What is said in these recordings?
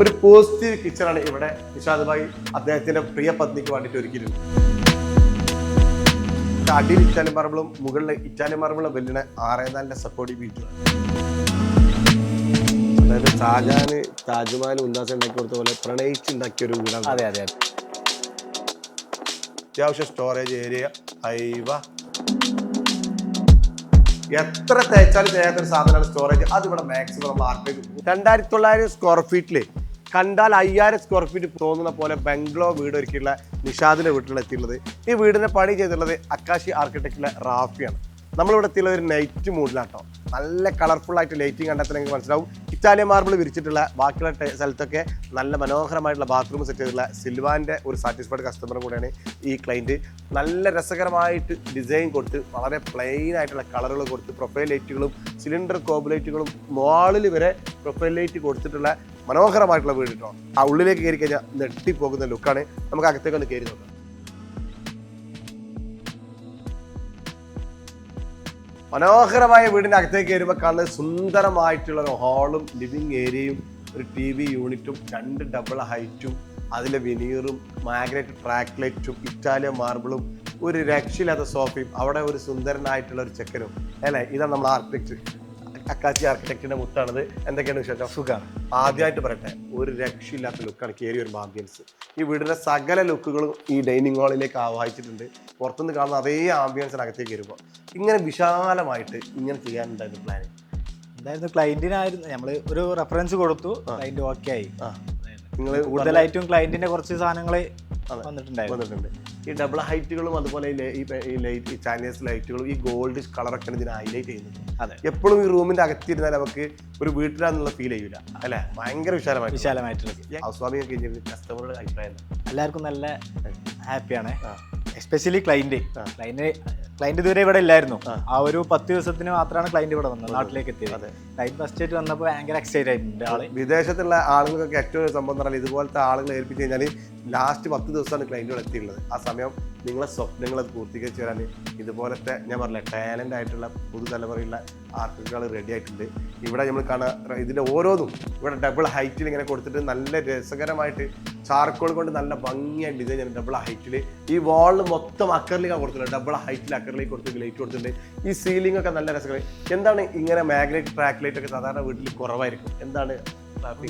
ഒരു പോസിറ്റീവ് കിച്ചണാണ് ഇവിടെ നിഷാദ് ഭായി അദ്ദേഹത്തിന്റെ പ്രിയ പത്നിക്ക് വേണ്ടിയിട്ട് ഒരുക്കിയിരുന്നു അടിയിൽ ഇറ്റാലിയൻ മാർബിളും മുകളിൽ ഇറ്റാലിയൻ മാർബിളും വെല്ലിന് ആറേനാലിന്റെ സപ്പോർട്ടി വീട്ടിൽ. അതായത് ഷാജാന് താജ്മഹൽ ഉല്ലാസം ഉണ്ടാക്കി കൊടുത്ത പോലെ പ്രണയിച്ച് ഉണ്ടാക്കിയ ഒരു വീടാണ് അതെ അതെ അതെ. അത്യാവശ്യം സ്റ്റോറേജ് ഏരിയ ഐവ എത്ര തേച്ചാലും തേയാത്തൊരു സാധനമാണ് സ്റ്റോറേജ് അത് ഇവിടെ മാക്സിമം നമ്മൾ രണ്ടായിരത്തി തൊള്ളായിരം സ്ക്വയർ ഫീറ്റിൽ കണ്ടാൽ അയ്യായിരം സ്ക്വയർ ഫീറ്റ് തോന്നുന്ന പോലെ ബംഗ്ലോ വീട് ഒരുക്കിയുള്ള നിഷാദിന്റെ വീട്ടിലെത്തിയുള്ളത് ഈ വീടിന്റെ പണി ചെയ്തിട്ടുള്ളത് അക്കാശി ആർക്കിടെക്റ്റിലെ റാഫിയാണ്. നമ്മളിവിടെ എത്തിയുള്ള ഒരു നൈറ്റ് മൂഡിലാട്ടോ നല്ല കളർഫുൾ ആയിട്ട് ലൈറ്റിംഗ് കണ്ടെത്തണമെങ്കിൽ മനസ്സിലാവും. ഇറ്റാലിയൻ മാർബിൾ വിരിച്ചിട്ടുള്ള ബാക്കിയുള്ള സ്ഥലത്തൊക്കെ നല്ല മനോഹരമായിട്ടുള്ള ബാത്റൂം സെറ്റ് ചെയ്തിട്ടുള്ള സിൽവാന്റെ ഒരു സാറ്റിസ്ഫൈഡ് കസ്റ്റമറും കൂടെയാണ് ഈ ക്ലൈന്റ് നല്ല രസകരമായിട്ട് ഡിസൈൻ കൊടുത്ത് വളരെ പ്ലെയിൻ ആയിട്ടുള്ള കളറുകൾ കൊടുത്ത് പ്രൊഫൈൽ ലൈറ്റുകളും സിലിണ്ടർ കോബ് ലൈറ്റുകളും വാളിൽ വരെ പ്രൊഫൈൽ ലൈറ്റ് കൊടുത്തിട്ടുള്ള മനോഹരമായിട്ടുള്ള വീട് കേട്ടോ ആ ഉള്ളിലേക്ക് കയറി കഴിഞ്ഞാൽ നെട്ടിപ്പോകുന്ന ലുക്കാണ് നമുക്ക് അകത്തേക്ക് ഒന്ന് കയറി നോക്കാം. മനോഹരമായ വീടിന്റെ അകത്തേക്ക് കയറുമ്പോൾ കാണുന്നത് സുന്ദരമായിട്ടുള്ള ഒരു ഹാളും ലിവിങ് ഏരിയയും ഒരു ടി വി യൂണിറ്റും രണ്ട് ഡബിൾ ഹൈറ്റും അതിലെ വിനീറും മാഗ്നറ്റ് ട്രാക്ക് ലൈറ്റും ഇറ്റാലിയൻ മാർബിളും ഒരു രക്ഷയില്ലാത്ത സോഫയും അവിടെ ഒരു സുന്ദരനായിട്ടുള്ള ഒരു ചെക്കനും. അല്ലേ? ഇതാണ് നമ്മൾ ആർക്കിടെക്ട് അക്കാച്ചി ആർക്കിടെക്റ്റിന്റെ മുത്താണത്. എന്തൊക്കെയാണ് വിശേഷം? സുഖമാണ് ആദ്യമായിട്ട് പറയട്ടെ ഒരു രക്ഷയില്ലാത്ത ലുക്കാണ് കയറി വരുമ്പോൾ ആംബിയൻസ് ഈ വീടിന്റെ സകല ലുക്കുകളും ഈ ഡൈനിങ് ഹാളിലേക്ക് ആവാഹിച്ചിട്ടുണ്ട്. പുറത്തുനിന്ന് കാണുന്ന അതേ ആംബിയൻസിനകത്തേക്ക് വരുമ്പോൾ ഇങ്ങനെ വിശാലമായിട്ട് ഇങ്ങനെ ചെയ്യാനുണ്ടായിരുന്നു പ്ലാൻ എന്തായിരുന്നു? ക്ലയന്റിനായിരുന്നു നമ്മൾ ഒരു റെഫറൻസ് കൊടുത്തു. ക്ലയന്റ് ഓക്കെ ആയി. നിങ്ങൾ കൂടുതലായിട്ടും ക്ലയന്റിന്റെ കുറച്ച് സാധനങ്ങൾ വന്നിട്ടുണ്ടായിരുന്നു. വന്നിട്ടുണ്ട്. ഈ ഡബിൾ ഹൈറ്റുകളും അതുപോലെ ഈ ലൈറ്റ് ഈ ചൈനീസ് ലൈറ്റുകളും ഈ ഗോൾഡ് കളറൊക്കെയാണ് ഇതിനെ ഹൈലൈറ്റ് ചെയ്യുന്നത്. അതെ. എപ്പോഴും ഈ റൂമിന്റെ അകത്തിരുന്നാൽ നമുക്ക് ഒരു വീട്ടിലാണെന്നുള്ള ഫീൽ ചെയ്യൂല. അല്ലെ? ഭയങ്കര വിശാലമായി വിശാലമായിട്ടുള്ളത്. ഹൗസ് കസ്റ്റമറുടെ അഭിപ്രായം എല്ലാവർക്കും നല്ല ഹാപ്പിയാണ് ആ. എസ്പെഷ്യലി ക്ലൈന്റ് ക്ലൈന്റ് ക്ലൈന്റ് ഇതുവരെ ഇവിടെ ഇല്ലായിരുന്നു. ആ. ഒരു പത്ത് ദിവസത്തിന് മാത്രമാണ് ക്ലൈന്റ് ഇവിടെ വന്നത് നാട്ടിലേക്ക് എത്തിയത്. ക്ലൈന്റ് ഫസ്റ്റ് ആയിട്ട് വന്നപ്പോൾ ഭയങ്കര എക്സൈറ്റ് ആയിട്ടുണ്ട് ആൾ വിദേശത്തുള്ള ആളുകൾക്കൊക്കെ ഏറ്റവും ഒരു സംഭവം പറഞ്ഞാൽ ഇതുപോലത്തെ ആളുകളെ ഏൽപ്പിച്ച് കഴിഞ്ഞാൽ ലാസ്റ്റ് പത്ത് ദിവസമാണ് ഇവിടെ എത്തിയുള്ളത് ആ സമയം നിങ്ങളെ സ്വപ്നങ്ങൾ അത് പൂർത്തീകരിച്ച് തരാൻ ഇതുപോലത്തെ ഞാൻ പറഞ്ഞില്ല ടാലന്റ് ആയിട്ടുള്ള പുതുതലമുറയുള്ള ആർട്ടിസ്റ്റുകൾ റെഡി ആയിട്ടുണ്ട്. ഇവിടെ നമ്മൾ കാണാൻ ഇതിന്റെ ഓരോന്നും ഇവിടെ ഡബിൾ ഹൈറ്റിൽ ഇങ്ങനെ കൊടുത്തിട്ട് നല്ല രസകരമായിട്ട് ചാർക്കോൾ കൊണ്ട് നല്ല ഭംഗിയായി ഡിസൈൻ ചെയ്യുന്നത് ഡബിൾ ഹൈറ്റിൽ ഈ വാളിൽ മൊത്തം അക്കറിലേക്ക് കൊടുത്തിട്ടുണ്ട് ഡബിൾ ഹൈറ്റിൽ അക്കറിലേക്ക് കൊടുത്ത് ലൈറ്റ് കൊടുത്തിട്ടുണ്ട്. ഈ സീലിംഗ് ഒക്കെ നല്ല രസകരം. എന്താണ് ഇങ്ങനെ മാഗ്നറ്റ് ട്രാക്ക് ലൈറ്റ് ഒക്കെ സാധാരണ വീട്ടിൽ കുറവായിരിക്കും? എന്താണ്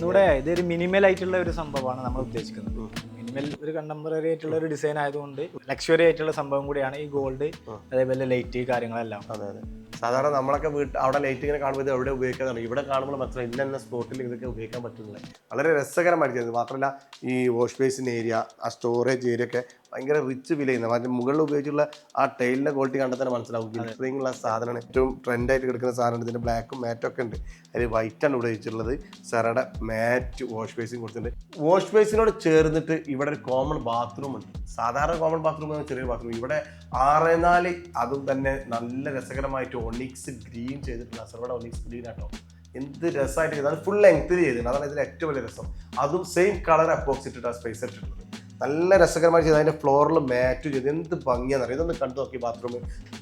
ഇവിടെ ഇതൊരു മിനിമൽ ആയിട്ടുള്ള ഒരു സംഭവമാണ് നമ്മൾ ഉദ്ദേശിക്കുന്നത്. മിനിമൽ ഒരു കണ്ടംപററി ആയിട്ടുള്ള ഒരു ഡിസൈൻ ആയതുകൊണ്ട് ലക്ഷറി ആയിട്ടുള്ള സംഭവം കൂടിയാണ് ഈ ഗോൾഡ് അതേപോലെ ലൈറ്റ് കാര്യങ്ങളെല്ലാം. അതെ അതെ. സാധാരണ നമ്മളൊക്കെ വീട്ടിൽ അവിടെ ലൈറ്റ് ഇങ്ങനെ കാണുമ്പോൾ ഇത് എവിടെ ഉപയോഗിക്കാതാണ് ഇവിടെ കാണുമ്പോൾ മാത്രം ഇന്ന ഇന്ന സ്പോട്ടിൽ ഇതൊക്കെ ഉപയോഗിക്കാൻ പറ്റുന്നില്ല വളരെ രസകരമായിരിക്കും മാത്രമല്ല ഈ വാഷ് ബേസിൻ ഏരിയ ആ സ്റ്റോറേജ് ഏരിയ ഒക്കെ ഭയങ്കര റിച്ച് ഫീൽ ചെയ്യുന്നത്. മറ്റേ മുകളിൽ ഉപയോഗിച്ചുള്ള ആ ടൈലിന്റെ ക്വാളിറ്റി കണ്ടാൽ തന്നെ മനസ്സിലാവും. ഗിൽഫറിംഗ് ഉള്ള സാധനമാണ് ഏറ്റവും ട്രെൻഡായിട്ട് കിടക്കുന്ന സാധനമാണ്. ഇതിന്റെ ബ്ലാക്കും മാറ്റും ഒക്കെ ഉണ്ട്. അതിൽ വൈറ്റ് ആണ് ഉപയോഗിച്ചിട്ടുള്ളത്. സെറയുടെ മാറ്റ് വാഷ് ബേസിൻ കൊടുത്തിട്ടുണ്ട്. വാഷ് ബേസിനോട് ചേർന്നിട്ട് ഇവിടെ ഒരു കോമൺ ബാത്റൂം ഉണ്ട്. സാധാരണ കോമൺ ബാത്റൂം ചെറിയ ബാത്റൂം ഇവിടെ ആറ് നാല് അതും തന്നെ നല്ല രസകരമായിട്ട് ഒണിക്സ് ഗ്രീൻ ചെയ്തിട്ടുള്ള സെറയുടെ ഒണിക്സ് ഗ്രീൻ ആട്ടോ. എന്ത് രസമായിട്ട് ചെയ്തത് അത് ഫുൾ ലെങ്ത്തിൽ ചെയ്തിട്ടുണ്ട്. അതാണ് ഇതിന്റെ ഏറ്റവും വലിയ രസം. അതും സെയിം കളർ അപ്പോക്സിറ്റ് ആ സ്പേസ് ഇട്ടിട്ടുള്ളത്. നല്ല രസകരമായി ചെയ്ത് അതിന്റെ ഫ്ലോറിൽ മാറ്റ് ചെയ്ത് എന്ത് ഭംഗിയാണെന്ന് അറിയാം ഇതൊന്ന് കണ്ടു നോക്കി ബാത്റൂം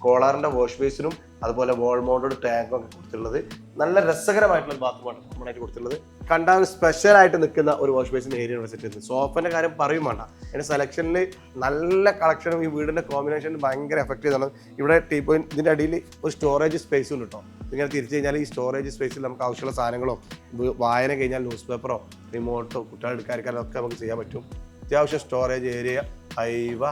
കോളാറിന്റെ വാഷ് ബേസിനും അതുപോലെ വോൾ മൗണ്ടഡ് ടാങ്കും ഒക്കെ കൊടുത്തിട്ടുള്ളത്. നല്ല രസകരമായിട്ടുള്ള ബാത്റൂമാണ് നമ്മളായിട്ട് കൊടുത്തിട്ടുള്ളത്. കണ്ട ഒരു സ്പെഷ്യൽ ആയിട്ട് നിൽക്കുന്ന ഒരു വാഷ് ബേസിന്റെ ഏരിയ സെറ്റ് ചെയ്തത് സോഫന്റെ കാര്യം പറയും വേണ്ട. എന്റെ സെലക്ഷനിൽ നല്ല കളക്ഷനും ഈ വീടിന്റെ കോമ്പിനേഷൻ ഭയങ്കര എഫക്റ്റ് ചെയ്താണ്. ഇവിടെ ടീ പോയിന്റ് ഇതിന്റെ അടിയിൽ ഒരു സ്റ്റോറേജ് സ്പേസും ഉണ്ട് കേട്ടോ ഇങ്ങനെ തിരിച്ചു കഴിഞ്ഞാൽ ഈ സ്റ്റോറേജ് സ്പേസിൽ നമുക്ക് ആവശ്യമുള്ള സാധനങ്ങളോ വായന കഴിഞ്ഞാൽ ന്യൂസ് പേപ്പറോ റിമോട്ടോ കുട്ടികൾ എടുക്കാതിരിക്കാനോ ഒക്കെ നമുക്ക് ചെയ്യാൻ പറ്റും. അത്യാവശ്യം സ്റ്റോറേജ് ഏരിയ ഹൈവ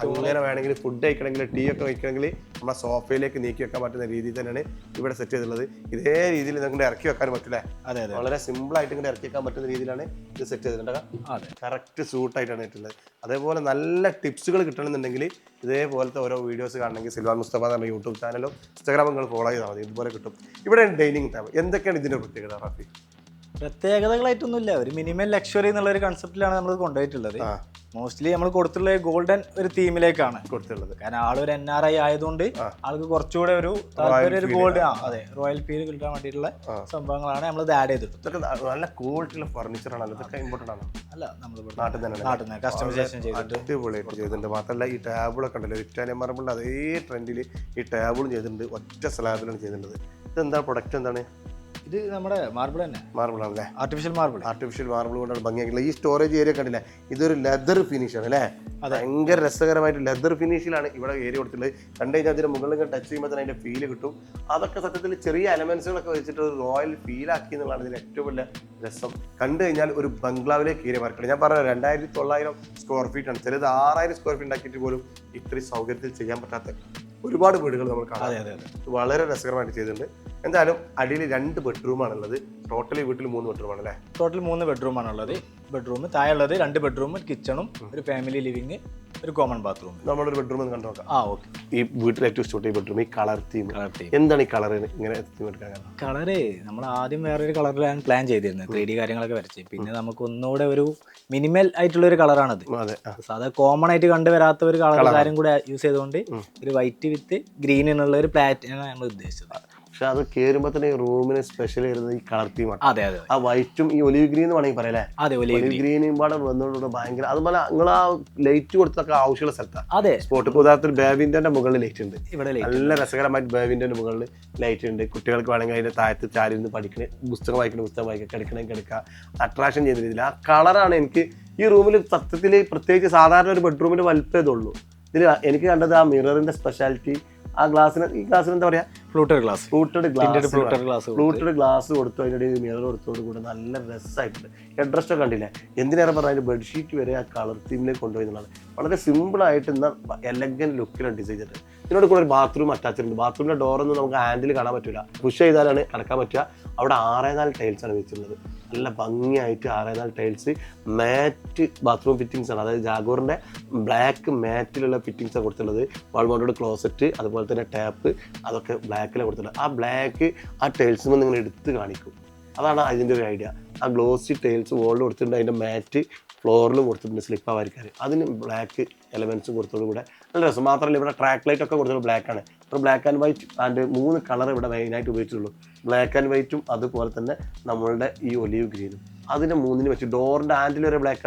അങ്ങനെ വേണമെങ്കിൽ ഫുഡ് കഴിക്കണമെങ്കിൽ ടീ ഒക്കെ വയ്ക്കണമെങ്കിൽ നമ്മുടെ സോഫയിലേക്ക് നീക്കി വെക്കാൻ പറ്റുന്ന രീതിയിൽ തന്നെയാണ് ഇവിടെ സെറ്റ് ചെയ്തിട്ടുള്ളത്. ഇതേ രീതിയിൽ നിങ്ങൾക്ക് ഇറക്കി വെക്കാൻ പറ്റില്ലേ? അതെ അതെ. വളരെ സിമ്പിൾ ആയിട്ട് ഇങ്ങനെ ഇറക്കി വെക്കാൻ പറ്റുന്ന രീതിയിലാണ് ഇത് സെറ്റ് ചെയ്തിട്ടുണ്ടാകുക അതെ. കറക്റ്റ് സൂട്ടായിട്ടാണ് ഇട്ടുള്ളത് അതേപോലെ നല്ല ടിപ്സുകൾ കിട്ടണമെന്നുണ്ടെങ്കിൽ ഇതേപോലത്തെ ഓരോ വീഡിയോസ് കാണണമെങ്കിൽ സിൽവാൻ മുസ്തഫ എന്ന യൂട്യൂബ് ചാനലും ഇൻസ്റ്റാഗ്രാമും നിങ്ങൾ ഫോളോ ചെയ്താൽ മതി. ഇതുപോലെ കിട്ടും. ഇവിടെ ഡൈനിങ് ടേബിൾ എന്തൊക്കെയാണ് ഇതിന്റെ പ്രത്യേകത റാഫി പ്രത്യേകതകളായിട്ടൊന്നുമില്ല. ഒരു മിനിമം ലക്ഷറി എന്നുള്ള ഒരു കൺസെപ്റ്റിലാണ് നമ്മൾ കൊണ്ടുപോയിട്ടുള്ളത്. മോസ്റ്റ്ലി നമ്മൾ കൊടുത്തുള്ള ഗോൾഡൻ ഒരു തീമിലേക്കാണ് കൊടുത്തുള്ളത്. കാരണം ആളൊരു എൻ ആർ ഐ ആയതുകൊണ്ട് ആൾക്ക് കുറച്ചുകൂടെ ഒരു താല്പര്യം ഒരു ഗോൾഡ് അതെ റോയൽ ഫീൽ കിട്ടാൻ വേണ്ടിയിട്ടുള്ള സംഭവങ്ങളാണ് നമ്മൾ ഇത് ആഡ് ചെയ്തിട്ടുള്ളത് ഇതൊക്കെ നല്ല ക്വാളിറ്റിയുള്ള ഫർണിച്ചർ ആണ് ഇതൊക്കെ ഇമ്പോർട്ടന്റ് ആണ്? അല്ല നമ്മൾ നാട്ടിൽ തന്നെ നാട്ടിൽ തന്നെ കസ്റ്റമൈസേഷൻ ചെയ്തിട്ട്. അടിപൊളിയായിട്ട് ചെയ്തിട്ടുണ്ട്. മാത്രമല്ല ഈ ടേബിളൊക്കെ ഉണ്ടല്ലോ ഇറ്റാലിയൻ മാർബിളിന്റെ അതേ ട്രെൻഡിൽ ഈ ടേബിളും ചെയ്തിട്ടുണ്ട്. ഒറ്റ സ്ലാബിലാണ് ചെയ്തിട്ടുള്ളത്. ഇതെന്താ പ്രൊഡക്റ്റ് എന്താണ്? ഇത് നമ്മുടെ മാർബിൾ തന്നെ. മാർബിൾ ആണല്ലേ? ആർട്ടിഫിഷ്യൽ മാർബിൾ ആർട്ടിഫിഷ്യൽ മാർബിൾ കൊണ്ടാണ് ഭംഗിയാക്കില്ല ഈ സ്റ്റോറേജ് ഏരിയ കണ്ടില്ല? ഇതൊരു ലെതർ ഫിനിഷ് ആണ് അല്ലേ? ഭയങ്കര രസകരമായിട്ട് ലെതർ ഫിനിഷിലാണ് ഇവിടെ ഏരിയ കൊടുത്തിട്ടുള്ളത്. കണ്ടു കഴിഞ്ഞാൽ അതിന്റെ മുകളിൽ ടച്ച് ചെയ്യുമ്പോൾ തന്നെ അതിന്റെ ഫീൽ കിട്ടും. അതൊക്കെ സത്യത്തിൽ ചെറിയ എലമെന്റ്സുകളൊക്കെ വെച്ചിട്ട് ഒരു റോയൽ ഫീൽ ആക്കി എന്നുള്ളതാണ് ഇതിന് ഏറ്റവും വലിയ രസം. കണ്ടു കഴിഞ്ഞാൽ ഒരു ബംഗ്ലാവിലേക്ക് ഏരിയ മാർക്കറ്റ് ഞാൻ പറഞ്ഞു രണ്ടായിരത്തി തൊള്ളായിരം സ്ക്വയർ ഫീറ്റ് ആണ്. ചിലത് ആറായിരം സ്ക്വയർ ഫീറ്റ് ഉണ്ടാക്കിയിട്ട് പോലും ഇത്രയും സൗകര്യത്തിൽ ചെയ്യാൻ പറ്റാത്ത ഒരുപാട് വീടുകൾ നമ്മൾ കാണാം. വളരെ രസകരമായിട്ട് ചെയ്തിട്ടുണ്ട്. എന്തായാലും അടിയിൽ രണ്ട് ബെഡ്റൂമാണ് ഉള്ളത് ടോട്ടലി വീട്ടിൽ മൂന്ന് ബെഡ്റൂമാണ് അല്ലേ ടോട്ടൽ മൂന്ന് ബെഡ്റൂമാണ് ഉള്ളത് ബെഡ്റൂം താഴെയുള്ളത് രണ്ട് ബെഡ്റൂം കിച്ചണും ഒരു ഫാമിലി ലിവിങ് ഒരു കോമൺ ബാത്റൂം നമ്മളൊരു ബെഡ്റൂം എന്ന് കണ്ടു നോക്കാം ആ ഓക്കെ ഈ വീട്ടിൽ ഏറ്റവും ഇഷ്ടപ്പെട്ട ഈ ബെഡ്റൂം ഈ കളർ തീം കളർ തീം എന്താണ് ഈ കളർ ഇങ്ങനെ തീം എടുക്കാൻ കളറ് നമ്മൾ ആദ്യം വേറൊരു കളറിലാണ് പ്ലാൻ ചെയ്തിരുന്നത്. ത്രീ ഡി കാര്യങ്ങളൊക്കെ വരച്ച്. പിന്നെ നമുക്ക് ഒന്നുകൂടെ ഒരു മിനിമൽ ആയിട്ടുള്ള ഒരു കളറാണത് അതെ. സാധാ കോമൺ ആയിട്ട് കണ്ടുവരാത്ത ഒരു കളർ കാര്യം കൂടെ യൂസ് ചെയ്തുകൊണ്ട് ഒരു വൈറ്റ് വിത്ത് ഗ്രീൻ എന്നുള്ള ഒരു പ്ലാറ്റിനാണ് നമ്മൾ ഉദ്ദേശിച്ചത്. പക്ഷെ അത് കയറുമ്പോൾ തന്നെ ഈ റൂമിന് സ്പെഷ്യൽ വരുന്നത് ഈ കളർ തീമാണ് അതെ അതെ ആ വൈറ്റും ഈ ഒലിവ് ഗ്രീൻ എന്ന് വേണമെങ്കിൽ പറയാം അതെ ഒലിവ് ഗ്രീനും പാടെ വന്നോണ്ട് ഭയങ്കര അതുപോലെ നിങ്ങൾ ആ ലൈറ്റ് കൊടുത്തൊക്കെ ആവശ്യമുള്ള സ്ഥലത്താണ് അതെ. സ്പോട്ട് ഇപ്പോൾ ഉദാഹരണത്തിന് ബേവിന്റെ മുകളിൽ ലൈറ്റ് ഉണ്ട്. ഇവിടെ നല്ല രസകരമായിട്ട് ബേവിന്റെ മുകളിൽ ലൈറ്റ് ഉണ്ട്. കുട്ടികൾക്ക് വേണമെങ്കിൽ അതിന്റെ താഴത്ത് ചാരി നിന്ന് പഠിക്കണ പുസ്തകം വായിക്കണ പുസ്തകം വായിക്കുക കിടക്കണേ കിടക്കുക അട്രാക്ഷൻ ചെയ്യുന്ന രീതിയിൽ ആ കളറാണ് എനിക്ക് ഈ റൂമിൽ സത്യത്തിൽ പ്രത്യേകിച്ച് സാധാരണ ഒരു ബെഡ്റൂമിന്റെ വലിപ്പമേ ഉള്ളൂ ഇതിൽ എനിക്ക് കണ്ടത് ആ മിററിന്റെ സ്പെഷ്യാലിറ്റി ആ ഗ്ലാസ്സിന് ഈ ഗ്ലാസ്സിന് എന്താ പറയാ? Fluted glass. Fluted glass fluted glass fluted glass കൊടുത്തു അതിന്റെ ഇടയിൽ മിറർ കൊടുത്തോട് കൂടെ നല്ല രസമായിട്ടുണ്ട് ഹെഡ് റെസ്റ്റ് കണ്ടില്ല? എന്തിനേറെ പറഞ്ഞാൽ ബെഡ്ഷീറ്റ് വരെ ആ കളർ തീമിലേക്ക് കൊണ്ടുപോയി എന്നുള്ളതാണ്. വളരെ സിമ്പിൾ ആയിട്ട് എന്നാൽ എലഗൻ ലുക്കിലാണ് ഡിസൈൻ ചെയ്തത്. ഇതിനോട് കൂടെ ഒരു ബാത്റൂം അറ്റാച്ച് ഉണ്ട്. ബാത്റൂമിന്റെ ഡോറൊന്നും നമുക്ക് ഹാൻഡിൽ കാണാൻ പറ്റില്ല പുഷ് ചെയ്താലാണ് അടക്കാൻ പറ്റുക. അവിടെ ആറേ നാല് ടൈൽസ് ആണ് വെച്ചിട്ടുള്ളത്. നല്ല ഭംഗിയായിട്ട് നാല് ടൈൽസ് മാറ്റ് ബാത്റൂം ഫിറ്റിങ്സ് ആണ്. അതായത് ജാഗോറിന്റെ ബ്ലാക്ക് മാറ്റിലുള്ള ഫിറ്റിങ്സ് ആണ് കൊടുത്തിട്ടുള്ളത്. വൾമോണ്ടോട് ക്ലോസറ്റ് അതുപോലെ തന്നെ ടാപ്പ് അതൊക്കെ ബ്ലാക്കിലാണ് കൊടുത്തിട്ടുള്ളത്. ആ ബ്ലാക്ക് ആ ടൈൽസ് നിങ്ങൾ എടുത്ത് കാണിക്കും. അതാണ് അതിന്റെ ഒരു ഐഡിയ ആ ഗ്ലോസി ടൈൽസ് വോളിൽ കൊടുത്തിട്ടുണ്ട്. അതിന്റെ മാറ്റ് ഫ്ലോറിൽ കൊടുത്തിട്ടുണ്ട് സ്ലിപ്പ് ആവാതിരിക്കാൻ. അതിന് ബ്ലാക്ക് എലമെൻസും കൊടുത്തോടുകൂടെ നല്ല രസം. മാത്രമല്ല ഇവിടെ ട്രാക്ക് ലൈറ്റ് ഒക്കെ കൊടുത്തത് ബ്ലാക്കാണ് ഇപ്പോൾ ബ്ലാക്ക് ആൻഡ് വൈറ്റ് ആൻഡ് മൂന്ന് കളർ ഇവിടെ മെയിനായിട്ട് ഉപയോഗിച്ചിട്ടുള്ളൂ. ബ്ലാക്ക് ആൻഡ് വൈറ്റും അതുപോലെ തന്നെ നമ്മളുടെ ഈ ഒലീവ് ഗ്രീനും അതിന്റെ മൂന്നിന് വെച്ച് ഡോറിന്റെ ആൻഡിൽ വരെ ബ്ലാക്ക്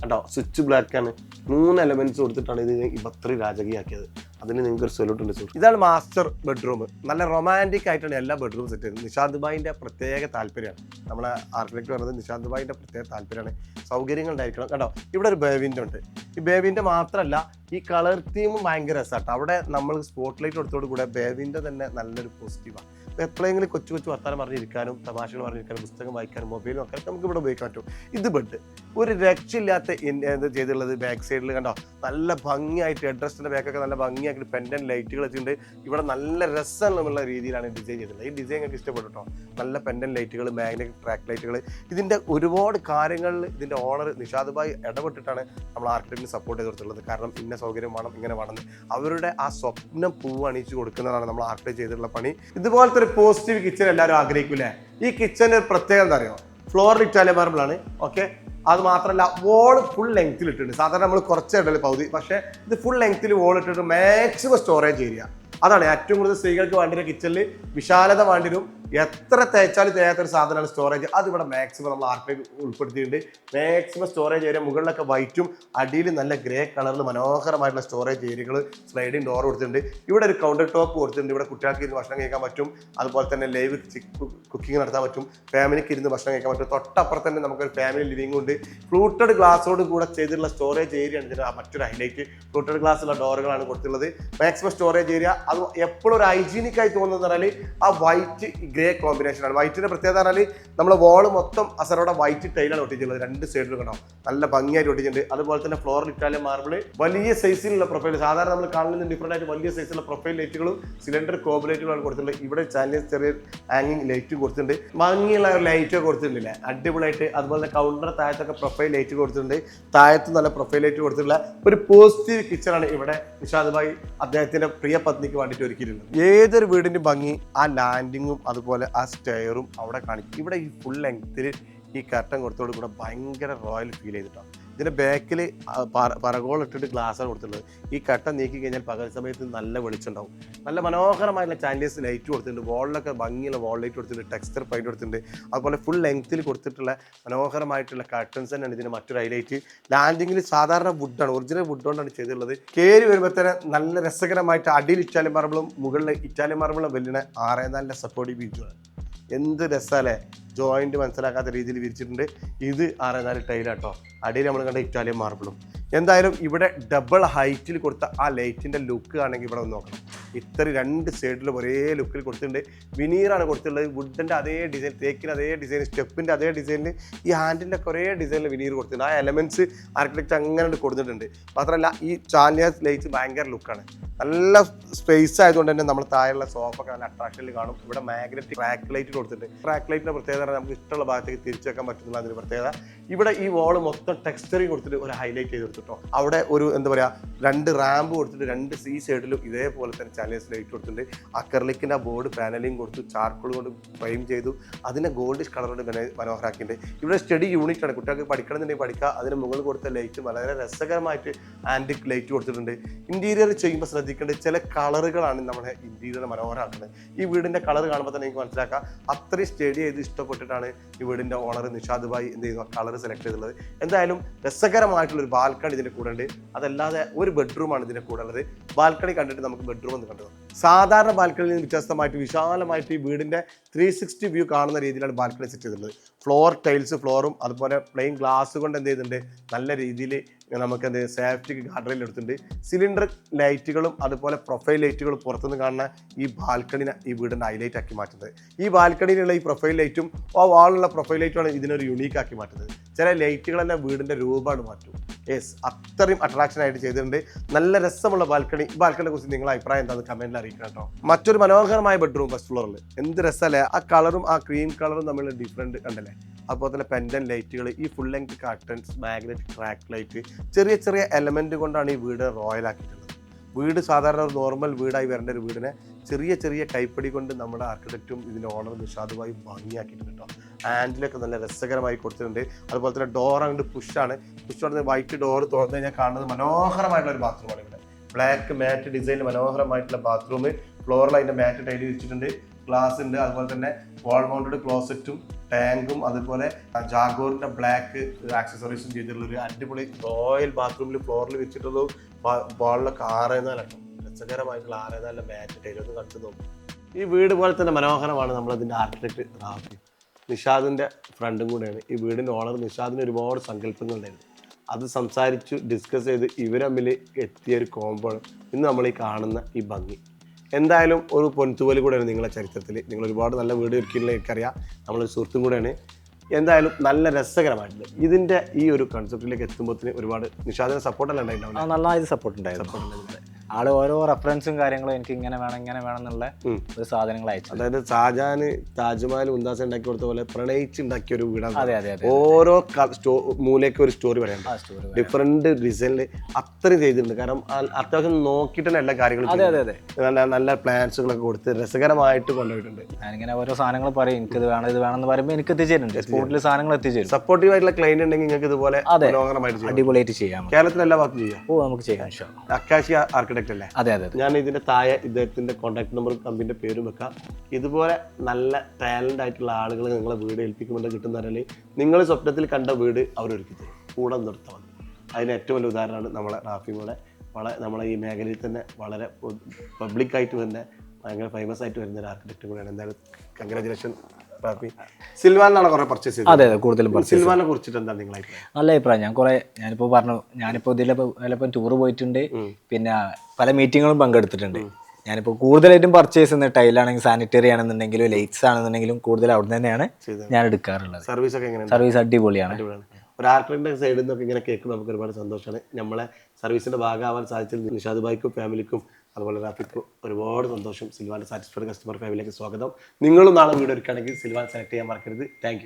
കേട്ടോ സ്വിച്ച് ബ്ലാക്ക് ആണ്. മൂന്ന് എലമെന്റ്സ് കൊടുത്തിട്ടാണ് ഇത് ഇപ്പത്ര രാജകീയാക്കിയത്. അതിന് നിങ്ങൾക്ക് ഒരു സൊല്യൂട്ട് ഉണ്ട് സുഹൃത്ത്. ഇതാണ് മാസ്റ്റർ ബെഡ്റൂം നല്ല റൊമാന്റിക് ആയിട്ടാണ് എല്ലാ ബെഡ്റൂം സെറ്റ് ചെയ്തത് നിഷാന്ത് ഭായിന്റെ പ്രത്യേക താല്പര്യമാണ്. നമ്മളെ ആർക്കിടെക്ട് പറയുന്നത് നിഷാന്ത് ഭായിന്റെ പ്രത്യേക താല്പര്യമാണ്. സൗകര്യങ്ങൾ ഉണ്ടായിരിക്കണം. കേട്ടോ ഇവിടെ ഒരു ബേവിന്റെ ഉണ്ട്. ഈ ബേവിന്റെ മാത്രമല്ല ഈ കളർ തീമും ഭയങ്കര രസമാട്ടോ അവിടെ നമ്മൾ സ്പോട്ട് ലൈറ്റ് കൊടുത്തോട് കൂടെ ബേവിന്റെ തന്നെ നല്ലൊരു പോസിറ്റീവാണ് എപ്പോഴെങ്കിലും കൊച്ചു കൊച്ചു വർത്താനം പറഞ്ഞിരിക്കാനും തമാശകൾ പറഞ്ഞിരിക്കാനും പുസ്തകം വായിക്കാനും മൊബൈലും ഒക്കെ നമുക്ക് ഇവിടെ ഉപയോഗിക്കാൻ പറ്റും. ഇത് ബെഡ്. ഒരു രക്ഷയില്ലാത്ത എന്ത് ചെയ്തിട്ടുള്ളത്? ബാക്ക് സൈഡിൽ കണ്ടോ? നല്ല ഭംഗിയായിട്ട് അഡ്രസ്സിന്റെ ബാക്കൊക്കെ നല്ല ഭംഗിയായിട്ട് പെൻഡൻ ലൈറ്റുകൾ വെച്ചിട്ടുണ്ട്. ഇവിടെ നല്ല രസമുള്ള രീതിയിലാണ് ഡിസൈൻ ചെയ്തിട്ടുള്ളത്. ഈ ഡിസൈൻ എനിക്ക് ഇഷ്ടപ്പെട്ടു നല്ല പെൻഡൻ ലൈറ്റുകൾ മാഗ്നറ്റിക് ട്രാക്ക് ലൈറ്റുകൾ ഇതിന്റെ ഒരുപാട് കാര്യങ്ങളിൽ ഇതിന്റെ ഓണർ നിഷാദ് ഭായ് ഇടപെട്ടിട്ടാണ് നമ്മൾ ആർക്കിടെക്റ്റിന് സപ്പോർട്ട് ചെയ്ത് കൊടുത്തിട്ടുള്ളത് കാരണം ഇന്ന സൗകര്യം വേണം ഇങ്ങനെ വേണം അവരുടെ ആ സ്വപ്നം പൂവ് അണിയിച്ച് കൊടുക്കുന്നതാണ് നമ്മൾ ആർക്കിടെക്ട് ചെയ്തിട്ടുള്ള പണി. ഇതുപോലത്തെ ഒരു പോസിറ്റീവ് കിച്ചൺ എല്ലാവരും ആഗ്രഹിക്കൂലേ ഈ കിച്ചന്റെ ഒരു പ്രത്യേകത എന്താ അറിയോ? ഫ്ലോറിൽ ഇറ്റാലിയൻ ആണ് ഓക്കെ അത് മാത്രമല്ല വോൾ ഫുൾ ലെങ്ത്തിൽ ഇട്ടിട്ടുണ്ട്. സാധാരണ നമ്മൾ കുറച്ച് ഇടൽ പകുതി പക്ഷേ ഇത് ഫുൾ ലെങ്ത്തിൽ വോൾ ഇട്ടിട്ട് മാക്സിമം സ്റ്റോറേജ് ഏരിയ അതാണ് ഏറ്റവും കൂടുതൽ സ്ത്രീകൾക്ക് വേണ്ടിയ കിച്ചണിൽ വിശാലത വേണ്ടിരും എത്ര തേച്ചാലും തേയാത്തൊരു സാധനമാണ് സ്റ്റോറേജ് അത് ഇവിടെ മാക്സിമം നമ്മൾ ആർട്ടിലേക്ക് ഉൾപ്പെടുത്തിയിട്ടുണ്ട്. മാക്സിമം സ്റ്റോറേജ് ഏരിയ മുകളിലൊക്കെ വൈറ്റും അടിയിൽ നല്ല ഗ്രേ കളറിൽ മനോഹരമായിട്ടുള്ള സ്റ്റോറേജ് ഏരിയകൾ സ്ലൈഡിങ് ഡോർ കൊടുത്തിട്ടുണ്ട്. ഇവിടെ ഒരു കൗണ്ടർ ടോപ്പ് കൊടുത്തിട്ടുണ്ട്. ഇവിടെ കുട്ടികൾക്ക് ഇരുന്ന് ഭക്ഷണം കഴിക്കാൻ പറ്റും. അതുപോലെ തന്നെ ലൈവ് കുക്കിംഗ് നടത്താൻ പറ്റും. ഫാമിലിക്ക് ഇരുന്ന് ഭക്ഷണം കഴിക്കാൻ പറ്റും. തൊട്ടപ്പുറത്ത് തന്നെ നമുക്കൊരു ഫാമിലി ലിവിംഗ് ഉണ്ട്. ഫ്ലൂട്ടഡ് ഗ്ലാസോട് കൂടെ ചെയ്തിട്ടുള്ള സ്റ്റോറേജ് ഏരിയ ആണ് ഇതിന്റെ മറ്റൊരു ഹൈലൈറ്റ് ഫ്ലൂട്ടഡ് ഗ്ലാസ്സുള്ള ഡോറുകളാണ് കൊടുത്തിട്ടുള്ളത്. മാക്സിമം സ്റ്റോറേജ് ഏരിയ അത് എപ്പോഴും ഒരു ഹൈജീനിക്കായി തോന്നുന്നത് പറഞ്ഞാൽ ആ വൈറ്റ് കോമ്പിനേഷൻ ആണ്. വൈറ്റിന്റെ പ്രത്യേകത പറഞ്ഞാൽ നമ്മൾ വാൾ മൊത്തം അസറോടെ വൈറ്റ് ടൈലാണ് ഒട്ടിച്ചിട്ടുള്ളത് രണ്ട് സൈഡിലും കണ്ടോ? നല്ല ഭംഗിയായിട്ട് ഒട്ടിച്ചിട്ടുണ്ട്. അതുപോലെ തന്നെ ഫ്ലോറിൽ ഇറ്റാലിയൻ മാർബിൾ വലിയ സൈസിലുള്ള പ്രൊഫൈൽ സാധാരണ നമ്മൾ കാണുന്ന ഡിഫറെന്റ് ആയിട്ട് വലിയ സൈസിലുള്ള പ്രൊഫൈൽ ലൈറ്റുകളും സിലിണ്ടർ കോബ് ലൈറ്റുകളാണ് കൊടുത്തിട്ടുള്ളത്. ഇവിടെ ചാനലിൽ ചെറിയ ഹാങ്ങിങ് ലൈറ്റ് കൊടുത്തിട്ടുണ്ട്. ഭംഗിയുള്ള ഒരു ലൈറ്റ് കൊടുത്തിട്ടില്ല അടിപൊളിയായിട്ട്. അതുപോലെ കൗണ്ടർ താഴത്തൊക്കെ പ്രൊഫൈൽ ലൈറ്റ് കൊടുത്തിട്ടുണ്ട്. താഴത്ത് നല്ല പ്രൊഫൈൽ ലൈറ്റ് കൊടുത്തിട്ടുള്ള ഒരു പോസിറ്റീവ് കിച്ചണാണ് ഇവിടെ നിഷാദ് ഭായി അദ്ദേഹത്തിന്റെ പ്രിയ പത്നിക്ക് വേണ്ടിയിട്ട് ഒരുക്കിയിട്ടുള്ളത്. ഏതൊരു വീടിന്റെ ഭംഗി ആ ലാൻഡിങ്ങും അതുപോലെ ആ സ്റ്റെയറും അവിടെ കാണിക്കും. ഇവിടെ ഈ ഫുൾ ലെങ്ത്തിൽ ഈ കർട്ടൻ കൊടുത്തോട് കൂടെ ഭയങ്കര റോയൽ ഫീൽ ചെയ്തിട്ടാണ് ഇതിന്റെ ബാക്കിൽ പറകോൾ ഇട്ടിട്ട് ഗ്ലാസ്സാണ് കൊടുത്തിട്ടുള്ളത്. ഈ കട്ട നീക്കി കഴിഞ്ഞാൽ പകൽ സമയത്ത് നല്ല വെളിച്ചുണ്ടാവും നല്ല മനോഹരമായിട്ടുള്ള ചാൻഡേഴ്സ് ലൈറ്റ് കൊടുത്തിട്ടുണ്ട്. വോളിലൊക്കെ ഭംഗിയുള്ള വോൾ ലൈറ്റ് കൊടുത്തിട്ടുണ്ട്. ടെക്സ്ചർ പൈന്റ് കൊടുത്തിട്ടുണ്ട്. അതുപോലെ ഫുൾ ലെങ്ത്തിൽ കൊടുത്തിട്ടുള്ള മനോഹരമായിട്ടുള്ള കട്ടൺസ് തന്നെയാണ് ഇതിന്റെ മറ്റൊരു ഹൈലൈറ്റ് ലാൻഡിങ്ങിൽ സാധാരണ വുഡാണ് ഒറിജിനൽ വുഡ് കൊണ്ടാണ് ചെയ്തിട്ടുള്ളത്. കയറി വരുമ്പോൾ തന്നെ നല്ല രസകരമായിട്ട് അടിയിൽ ഇറ്റാലിയൻ മാർബിളും മുകളിൽ ഇറ്റാലിയൻ മാർബിളും വലിയ ആറേ നാലിന്റെ സപ്പോർട്ടീവ് ബീച്ചുമാണ് എന്ത് രസമല്ലേ ജോയിന്റ് മനസ്സിലാക്കാത്ത രീതിയിൽ വിരിച്ചിട്ടുണ്ട്. ഇത് ആറേനാല് ടൈലാട്ടോ അടിയിൽ നമ്മൾ കണ്ട ഇറ്റാലിയൻ മാർബിളും എന്തായാലും ഇവിടെ ഡബിൾ ഹൈറ്റിൽ കൊടുത്ത ആ ലൈറ്റിന്റെ ലുക്ക് ആണെങ്കിൽ ഇവിടെ ഒന്ന് നോക്കണം. ഇത്ര രണ്ട് സൈഡിൽ ഒരേ ലുക്കിൽ കൊടുത്തിട്ടുണ്ട്. വിനീറാണ് കൊടുത്തിട്ടുള്ളത്. വുഡിന്റെ അതേ ഡിസൈൻ തേക്കിന് അതേ ഡിസൈൻ സ്റ്റെപ്പിന്റെ അതേ ഡിസൈനിൽ ഈ ഹാൻഡിന്റെ കുറേ ഡിസൈനിൽ വിനീർ കൊടുത്തിട്ടുണ്ട്. ആ എലമെന്റ്സ് ആർക്കിടെക്റ്റ് അങ്ങനെ കൊടുത്തിട്ടുണ്ട്. മാത്രമല്ല ഈ ചാലിയാസ് ലൈറ്റ്സ് ഭയങ്കര ലുക്കാണ് നല്ല സ്പേസ് ആയതുകൊണ്ട് തന്നെ നമ്മൾ താഴെയുള്ള സോഫ ഒക്കെ നല്ല അട്രാക്ഷനിൽ കാണും. ഇവിടെ മാഗ്നറ്റിക് ട്രാക്ക് ലൈറ്റ് കൊടുത്തിട്ടുണ്ട്. ട്രാക്ക് ലൈറ്റിന്റെ പ്രത്യേകത പറഞ്ഞാൽ നമുക്ക് ഇഷ്ടമുള്ള ഭാഗത്തേക്ക് തിരിച്ചു വെക്കാൻ അതിന് പ്രത്യേകത. ഇവിടെ ഈ വോൾ മൊത്തം ടെക്സ്ചറിങ് കൊടുത്തിട്ട് ഒരു ഹൈലൈറ്റ് ചെയ്ത് കൊടുത്തിട്ടോ. അവിടെ ഒരു എന്താ പറയുക രണ്ട് റാമ്പ് കൊടുത്തിട്ട് രണ്ട് സി സൈഡിലും ഇതേപോലെ തന്നെ ചാനൽസ് ലൈറ്റ് കൊടുത്തിട്ടുണ്ട്. അക്കർലിക്കിന്റെ ബോർഡ് പാനലിങ് കൊടുത്തു ചാർക്കോൾ കൊണ്ട് ഫ്രെയിം ചെയ്തു. അതിനെ ഗോൾഡിഷ് മനോ- മനോഹരാക്കിയിട്ടുണ്ട്. ഇവിടെ സ്റ്റഡി യൂണിറ്റ് ആണ്. കുട്ടികൾക്ക് പഠിക്കണമെന്നുണ്ടെങ്കിൽ പഠിക്കുക അതിന് മുകളിൽ കൊടുത്ത ലൈറ്റ് വളരെ രസകരമായിട്ട് ആന്റിക് ലൈറ്റ് കൊടുത്തിട്ടുണ്ട്. ഇന്റീരിയർ ചെയ്യുമ്പോൾ ശ്രദ്ധിക്കേണ്ട ചില കളറുകളാണ് നമ്മുടെ ഇന്റീരിയർ മനോഹരമാക്കുന്നത് ഈ വീടിന്റെ കളർ കാണുമ്പോൾ തന്നെ എനിക്ക് മനസ്സിലാക്കാം. അത്രയും സ്റ്റഡി ചെയ്ത് ഇഷ്ടപ്പെട്ടിട്ടാണ് ഈ വീടിന്റെ ഓണർ നിഷാദ് ഭായി എന്ത് ചെയ്യുന്നു കളർ സെലക്ട് ചെയ്തിട്ടുള്ളത്. എന്തായാലും രസകരമായിട്ടുള്ള ഒരു ബാൽക്കണി ഇതിന്റെ കൂടെ ഉണ്ട്. അതല്ലാതെ ഒരു ബെഡ്റൂമാണ് ഇതിന്റെ കൂടെ ഉള്ളത്. ബാൽക്കണി കണ്ടിട്ട് നമുക്ക് ബെഡ്റൂം എന്ന് കണ്ടത് സാധാരണ ബാൽക്കണിയിൽ നിന്ന് വ്യത്യസ്തമായിട്ട് വിശാലമായിട്ട് ഈ വീടിന്റെ ത്രീ സിക്സ്റ്റി വ്യൂ കാണുന്ന രീതിയിലാണ് ബാൽക്കണി സെറ്റ് ചെയ്തിട്ടുള്ളത്. ഫ്ലോർ ടൈൽസ് ഫ്ലോറും അതുപോലെ പ്ലെയിൻ ഗ്ലാസ് കൊണ്ട് എന്ത് ചെയ്തിട്ടുണ്ട് നല്ല രീതിയിൽ നമുക്ക് എന്ത് സേഫ്റ്റിക്ക് റെയിൽ എടുത്തിട്ടുണ്ട്. സിലിണ്ടർ ലൈറ്റുകളും അതുപോലെ പ്രൊഫൈൽ ലൈറ്റുകളും പുറത്തുനിന്ന് കാണുന്ന ഈ ബാൽക്കണിനെ ഈ വീടിന്റെ ഹൈലൈറ്റ് ആക്കി മാറ്റുന്നത്. ഈ ബാൽക്കണിയിലുള്ള ഈ പ്രൊഫൈൽ ലൈറ്റും ആ വാളിലുള്ള പ്രൊഫൈൽ ലൈറ്റുമാണ് ഇതിനൊരു യുണീക്ക് ആക്കി മാറ്റുന്നത്. ചില ലൈറ്റുകളെല്ലാം വീടിന്റെ രൂപമാണ് മാറ്റും. യെസ് അത്രയും അട്രാക്ഷൻ ആയിട്ട് ചെയ്തിട്ടുണ്ട്. നല്ല രസമുള്ള ബാൽക്കണി ബാൽക്കണിയെ കുറിച്ച് നിങ്ങളുടെ അഭിപ്രായം എന്താണെന്ന് കമന്റിൽ അറിയിക്കണം കേട്ടോ. മറ്റൊരു മനോഹരമായ ബെഡ്റൂം ഫസ്റ്റ് ഫ്ലോറിൽ എന്ത് രസമല്ലേ? ആ കളറും ആ ക്രീം കളറും തമ്മിൽ ഡിഫറെന്റ് കണ്ടല്ലേ അതുപോലെ തന്നെ പെൻഡൻ ലൈറ്റുകൾ ഈ full length curtains magnetic track light ചെറിയ ചെറിയ എലമെന്റ് കൊണ്ടാണ് ഈ വീട് റോയൽ ആക്കിയിട്ടുള്ളത്. വീട് സാധാരണ ഒരു നോർമൽ വീടായി വരേണ്ട ഒരു വീടിനെ ചെറിയ ചെറിയ കൈപ്പടി കൊണ്ട് നമ്മുടെ ആർക്കിടെക്റ്റും ഇതിന്റെ ഓണർ നിഷാദുമായി ഭംഗിയാക്കിയിട്ടുണ്ട് കേട്ടോ ആൻഡിലൊക്കെ നല്ല രസകരമായി കൊടുത്തിട്ടുണ്ട്. അതുപോലെ തന്നെ ഡോർ അങ്ങോട്ട് പുഷാണ് പുഷ് കൊണ്ട് വൈറ്റ് ഡോർ തുറന്നു കഴിഞ്ഞാൽ കാണുന്നത് മനോഹരമായിട്ടുള്ള ഒരു ബാത്റൂമാണ് ഇവിടെ. ബ്ലാക്ക് മാറ്റ് ഡിസൈനിൽ മനോഹരമായിട്ടുള്ള ബാത്റൂം ഫ്ലോറിൽ അതിന്റെ മാറ്റ് ടൈൽ വെച്ചിട്ടുണ്ട്. ഗ്ലാസ് ഉണ്ട്. അതുപോലെ തന്നെ വാൾ മൗണ്ടഡ് ക്ലോസറ്റും ടാങ്കും അതുപോലെ ജാഗോറിന്റെ ബ്ലാക്ക് ആക്സസറീസും ചെയ്തിട്ടുള്ള ഒരു അടിപൊളി റോയൽ ബാത്റൂമിൽ ഫ്ലോറിൽ വെച്ചിട്ടുള്ളതും ബോളിലെ ആറേനാലാണ് രസകരമായിട്ടുള്ള ആറേനാലിന്റെ മാറ്റ് ടൈൽ ഒന്ന് കണ്ടു നോക്കും. ഈ വീട് പോലെ തന്നെ മനോഹരമാണ് നമ്മളതിന്റെ ആർക്കിടെക്ട് റാഫി. നിഷാദിന്റെ ഫ്രണ്ടും കൂടെയാണ്. ഈ വീടിന്റെ ഓണർ നിഷാദിന് ഒരുപാട് സങ്കല്പങ്ങൾ ഉണ്ടായിരുന്നു. അത് സംസാരിച്ചു ഡിസ്കസ് ചെയ്ത് ഇവരമ്മിൽ എത്തിയ ഒരു കോമ്പോൾ ഇന്ന് നമ്മൾ ഈ കാണുന്ന ഈ ഭംഗി. എന്തായാലും ഒരു പൊൻതുവലി കൂടെയാണ് നിങ്ങളുടെ ചരിത്രത്തിൽ നിങ്ങൾ ഒരുപാട് നല്ല വീട് ഒരുക്കിയുള്ള എനിക്കറിയാം. നമ്മളൊരു സുഹൃത്തും കൂടെയാണ്. എന്തായാലും നല്ല രസകരമായിട്ടുണ്ട്. ഇതിന്റെ ഈ ഒരു കൺസെപ്റ്റിലേക്ക് എത്തുമ്പോഴത്തേന് ഒരുപാട് നിഷാദിനെ സപ്പോർട്ടല്ല ഉണ്ടായിട്ടുണ്ടാവില്ല സപ്പോർട്ട് ഉണ്ടായിരുന്നു. സപ്പോർട്ട് ഉണ്ടായിരുന്നു ആൾ ഓരോ റെഫറൻസും കാര്യങ്ങളും എനിക്ക് ഇങ്ങനെ വേണം ഇങ്ങനെ വേണം എന്നുള്ള ഒരു സാധനങ്ങൾ അയച്ചു അതായത് ഷാജാന് താജ്മഹൽ ഉന്താസ് ഉണ്ടാക്കി കൊടുത്ത പോലെ പ്രണയിച്ച് ഉണ്ടാക്കിയ ഒരു വീടാണ്. അതെ അതെ അതെ ഓരോ മൂലയ്ക്ക് ഒരു സ്റ്റോറി പറയാം ഡിഫറെന്റ് ഡിസൈനിൽ അത്രയും ചെയ്തിട്ടുണ്ട്. കാരണം അത്യാവശ്യം നോക്കിയിട്ട് തന്നെ എല്ലാ കാര്യങ്ങളും അതെ അതെ അതെ. നല്ല നല്ല പ്ലാൻസുകളൊക്കെ കൊടുത്ത് രസകരമായിട്ട് കൊണ്ടുപോയിട്ടുണ്ട്. ഞാനിങ്ങനെ ഓരോ സാധനങ്ങൾ പറയും. എനിക്ക് ഇത് വേണം ഇത് വേണം എന്ന് പറയുമ്പോൾ എനിക്ക് എത്തിച്ചേരുന്നുണ്ട്. സ്പോട്ടിൽ സാധനങ്ങൾ എത്തിച്ചേരും. സപ്പോർട്ടീവ് ആയിട്ടുള്ള ക്ലൈന്റ് ഉണ്ടെങ്കിൽ നിങ്ങൾക്ക് ഇതുപോലെ അടിപൊളിയായിട്ട് ചെയ്യാം. കേരളത്തിൽ എല്ലാ ഭാഗത്തും ചെയ്യാം. ഓ നമുക്ക് ചെയ്യാം അക്കാശി അല്ലാ. അക്കാശിയ അല്ലേ അതെ അതെ. ഞാൻ ഇതിന്റെ താഴെ ഇദ്ദേഹത്തിന്റെ കോൺടാക്ട് നമ്പറും കമ്പിന്റെ പേരും വെക്കാം. ഇതുപോലെ നല്ല ടാലന്റ് ആയിട്ടുള്ള ആളുകൾ നിങ്ങളെ വീട് ഏൽപ്പിക്കുമ്പോൾ കിട്ടുന്നവരല്ലേ നിങ്ങൾ സ്വപ്നത്തിൽ കണ്ട വീട് അവരൊരുക്കി തരും. കൂടെ നിർത്തണം. അതിന് ഏറ്റവും വലിയ ഉദാഹരണമാണ് നമ്മളെ റാഫിയുടെ വളരെ നമ്മളെ ഈ മേഖലയിൽ തന്നെ വളരെ പബ്ലിക്കായിട്ട് തന്നെ ഭയങ്കര ഫേമസ് ആയിട്ട് വരുന്ന ഒരു ആർക്കിടെക്ട് കൂടെയാണ്. എന്തായാലും കൺഗ്രാജുലേഷൻ റാഫി സിൽവാനാണ് കുറെ പർച്ചേസ് ചെയ്തത്? അതെ അതെ കൂടുതലും സിൽവാനെ കുറിച്ചിട്ട് എന്താ നിങ്ങളെ നല്ല അഭിപ്രായം. ഞാൻ കുറെ ഞാനിപ്പോ പറഞ്ഞു ഞാനിപ്പോ ഇതിലിപ്പോ ടൂർ പോയിട്ടുണ്ട്. പിന്നെ പല മീറ്റിങ്ങുകളും പങ്കെടുത്തിട്ടുണ്ട്. ഞാനിപ്പോൾ കൂടുതലായിട്ടും പർച്ചേസ് ചെയ്യുന്ന ടൈലാണെങ്കിൽ സാനിറ്ററി ആണെന്നുണ്ടെങ്കിലും ലൈറ്റ്സ് ആണെന്നുണ്ടെങ്കിലും കൂടുതൽ അവിടെ തന്നെയാണ്. ഞാൻ എടുക്കാറുള്ളത്. സർവീസ് ഒക്കെ സർവീസ് അടിപൊളിയാണ്. ഒരു ആർക്കിടെക്ടിന്റെ സൈഡിൽ നിന്നൊക്കെ ഇങ്ങനെ കേൾക്കുമ്പോൾ നമുക്ക് ഒരുപാട് സന്തോഷമാണ്. നമ്മളെ സർവീസിന്റെ ഭാഗമാവാൻ സാധിച്ചത് നിഷാദ് ഭായിക്കും ഫാമിലിക്കും അതുപോലെ റാഫിക്ക് ഒരുപാട് സന്തോഷം. സിൽവാന്റെ സാറ്റിസ്ഫൈഡ് കസ്റ്റമർ ഫാമിലിയിലേക്ക് സ്വാഗതം. നിങ്ങളും നാളെ വീട് ഒരുക്കുകയാണെങ്കിൽ സിൽവാൻ സെലക്ട് ചെയ്യാൻ മറക്കരുത്. താങ്ക്